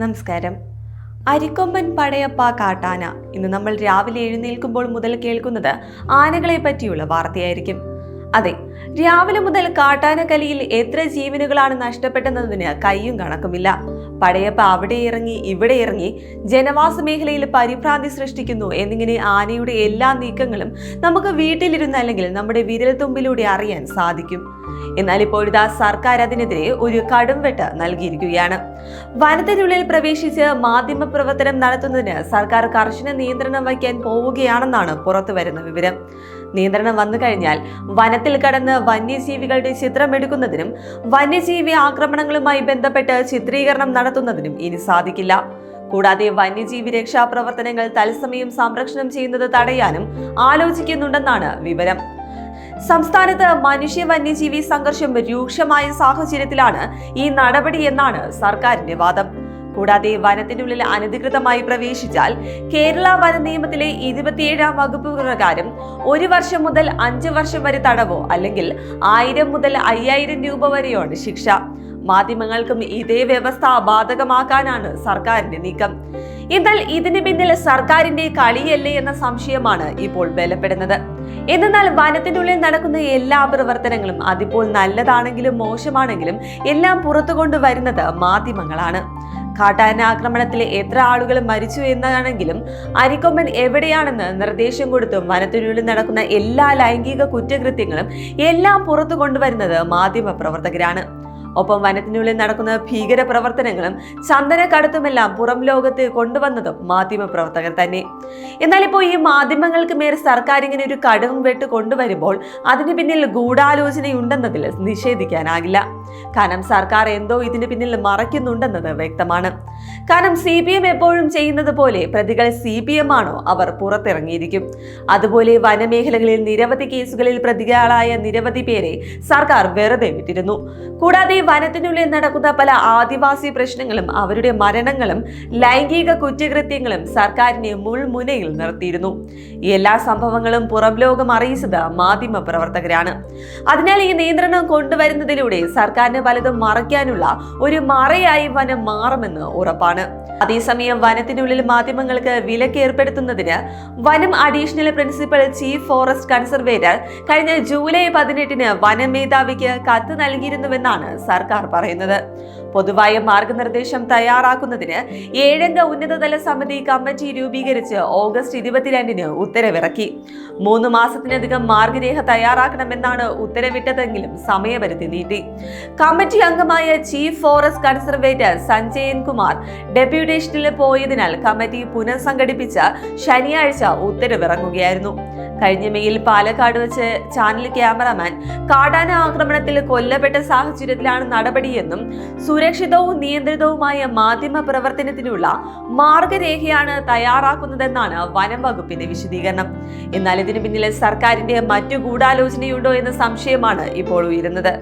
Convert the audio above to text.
നമസ്കാരം. അരിക്കൊമ്പൻ പടയപ്പ കാട്ടാന ഇന്ന് നമ്മൾ രാവിലെ എഴുന്നേൽക്കുമ്പോൾ മുതൽ കേൾക്കുന്നത് ആനകളെ പറ്റിയുള്ള വാർത്തയായിരിക്കും. അതെ രാവിലെ മുതൽ കാട്ടാനക്കലിയിൽ എത്ര ജീവനുകളാണ് നഷ്ടപ്പെട്ടതെന്നതിന് കയ്യും കണക്കുമില്ല. പടയപ്പ അവിടെ ഇറങ്ങി ഇവിടെ ഇറങ്ങി ജനവാസ മേഖലയിൽ പരിഭ്രാന്തി സൃഷ്ടിക്കുന്നു എന്നിങ്ങനെ ആനയുടെ എല്ലാ നീക്കങ്ങളും നമുക്ക് വീട്ടിലിരുന്ന് അല്ലെങ്കിൽ നമ്മുടെ വിരൽത്തുമ്പിലൂടെ അറിയാൻ സാധിക്കും. എന്നാൽ ഇപ്പോഴിതാ സർക്കാർ അതിനെതിരെ ഒരു കടുംവെട്ട് നൽകിയിരിക്കുകയാണ്. വനത്തിനുള്ളിൽ പ്രവേശിച്ച് മാധ്യമ പ്രവർത്തനം നടത്തുന്നതിന് സർക്കാർ കർശന നിയന്ത്രണം വയ്ക്കാൻ പോവുകയാണെന്നാണ് പുറത്തുവരുന്ന വിവരം. നിയന്ത്രണം വന്നു കഴിഞ്ഞാൽ വനത്തിൽ കടന്ന് വന്യജീവികളുടെ ചിത്രം എടുക്കുന്നതിനും വന്യജീവി ആക്രമണങ്ങളുമായി ബന്ധപ്പെട്ട് ചിത്രീകരണം നടത്തുന്നതിനും ഇനി സാധിക്കില്ല. കൂടാതെ വന്യജീവി രക്ഷാ പ്രവർത്തനങ്ങൾ തത്സമയം സംരക്ഷണം ചെയ്യുന്നത് തടയാനും ആലോചിക്കുന്നുണ്ടെന്നാണ് വിവരം. സംസ്ഥാനത്ത് മനുഷ്യ വന്യജീവി സംഘർഷം രൂക്ഷമായ സാഹചര്യത്തിലാണ് ഈ നടപടി എന്നാണ് സർക്കാരിന്റെ വാദം. കൂടാതെ വനത്തിനുള്ളിൽ അനധികൃതമായി പ്രവേശിച്ചാൽ കേരള വന നിയമത്തിലെ ഇരുപത്തിയേഴാം വകുപ്പ് പ്രകാരം ഒരു വർഷം മുതൽ അഞ്ച് വർഷം വരെ തടവോ അല്ലെങ്കിൽ ആയിരം മുതൽ അയ്യായിരം രൂപ വരെയാണ് ശിക്ഷ. മാധ്യമങ്ങൾക്കും ഇതേ വ്യവസ്ഥ ബാധകമാക്കാനാണ് സർക്കാരിന്റെ നീക്കം. എന്നാൽ ഇതിന് പിന്നിൽ സർക്കാരിന്റെ കളിയല്ലേ എന്ന സംശയമാണ് ഇപ്പോൾ ബലപ്പെടുന്നത്. എന്നാൽ വനത്തിനുള്ളിൽ നടക്കുന്ന എല്ലാ പ്രവർത്തനങ്ങളും അതിപ്പോൾ നല്ലതാണെങ്കിലും മോശമാണെങ്കിലും എല്ലാം പുറത്തു കൊണ്ടുവരുന്നത് മാധ്യമങ്ങളാണ്. കാട്ടാന ആക്രമണത്തിൽ എത്ര ആളുകൾ മരിച്ചു എന്നാണെങ്കിലും അരിക്കൊമ്പൻ എവിടെയാണെന്ന് നിർദ്ദേശം കൊടുത്തും വനത്തിനുള്ളിൽ നടക്കുന്ന എല്ലാ ലൈംഗിക കുറ്റകൃത്യങ്ങളും എല്ലാം പുറത്തു കൊണ്ടുവരുന്നത് മാധ്യമ പ്രവർത്തകരാണ്. ഒപ്പം വനത്തിനുള്ളിൽ നടക്കുന്ന ഭീകര പ്രവർത്തനങ്ങളും ചന്ദനക്കടത്തുമെല്ലാം പുറം ലോകത്ത് കൊണ്ടുവന്നതും മാധ്യമ പ്രവർത്തകർ തന്നെ. എന്നാൽ ഇപ്പോൾ ഈ മാധ്യമങ്ങൾക്ക് മേൽ സർക്കാർ ഇങ്ങനെ ഒരു കടും വെട്ട് കൊണ്ടുവരുമ്പോൾ അതിന് പിന്നിൽ ഗൂഢാലോചനയുണ്ടെന്നതിൽ നിഷേധിക്കാനാകില്ല. കാരണം സർക്കാർ എന്തോ ഇതിന് പിന്നിൽ മറയ്ക്കുന്നുണ്ടെന്നത് വ്യക്തമാണ്. കാരണം സി പി എം എപ്പോഴും ചെയ്യുന്നത് പോലെ പ്രതികൾ സി പി എം ആണോ അവർ പുറത്തിറങ്ങിയിരിക്കും. അതുപോലെ വനമേഖലകളിൽ നിരവധി കേസുകളിൽ പ്രതികളായ നിരവധി പേരെ സർക്കാർ വെറുതെ വിട്ടിരുന്നു. കൂടാതെ വനത്തിനുള്ളിൽ നടക്കുന്ന പല ആദിവാസി പ്രശ്നങ്ങളും അവരുടെ മരണങ്ങളും ലൈംഗിക കുറ്റകൃത്യങ്ങളും സർക്കാരിനെ മുൾമുനയിൽ നിർത്തിയിരുന്നു. ഈ എല്ലാ സംഭവങ്ങളും പുറം ലോകം അറിയിച്ചത് മാധ്യമ പ്രവർത്തകരാണ്. അതിനാൽ ഈ നിയന്ത്രണം കൊണ്ടുവരുന്നതിലൂടെ സർക്കാരിന് പലതും മറയ്ക്കാനുള്ള ഒരു മറയായി വനം മാറുമെന്ന് ഉറപ്പാണ്. അതേസമയം വനത്തിനുള്ളിൽ മാധ്യമങ്ങൾക്ക് വിലക്ക് ഏർപ്പെടുത്തുന്നതിന് വനം additional principal chief forest conservator കഴിഞ്ഞ ജൂലൈ പതിനെട്ടിന് വനം മേധാവിക്ക് കത്ത് നൽകിയിരുന്നുവെന്നാണ് സർക്കാർ പറയുന്നത്. പൊതുവായ മാർഗനിർദ്ദേശം തയ്യാറാക്കുന്നതിന് ഏഴംഗ ഉന്നതതല സമിതി കമ്മിറ്റി രൂപീകരിച്ച് ഓഗസ്റ്റ് ഇരുപത്തിരണ്ടിന് ഉത്തരവിറക്കി. മൂന്ന് മാസത്തിനധികം മാർഗരേഖ തയ്യാറാക്കണമെന്നാണ് ഉത്തരവിട്ടതെങ്കിലും സമയപരിധി നീട്ടി. കമ്മിറ്റി അംഗമായ chief forest conservator Sanjayan Kumar ഡെപ്യൂട്ടേഷനിൽ പോയതിനാൽ കമ്മിറ്റി പുനഃസംഘടിപ്പിച്ച് ശനിയാഴ്ച ഉത്തരവിറങ്ങുകയായിരുന്നു. കഴിഞ്ഞ മെയിൽ പാലക്കാട് വെച്ച് ചാനൽ ക്യാമറാമാൻ കാടാന ആക്രമണത്തിൽ കൊല്ലപ്പെട്ട സാഹചര്യത്തിലാണ് നടപടിയെന്നും സുരക്ഷിതവും നിയന്ത്രിതവുമായ മാധ്യമ പ്രവർത്തനത്തിനുള്ള മാർഗരേഖയാണ് തയ്യാറാക്കുന്നതെന്നാണ് വനം വകുപ്പിന്റെ വിശദീകരണം. എന്നാൽ ഇതിനു പിന്നിലെ സർക്കാരിന്റെ മറ്റു ഗൂഢാലോചനയുണ്ടോ എന്ന സംശയമാണ് ഇപ്പോൾ ഉയരുന്നത്.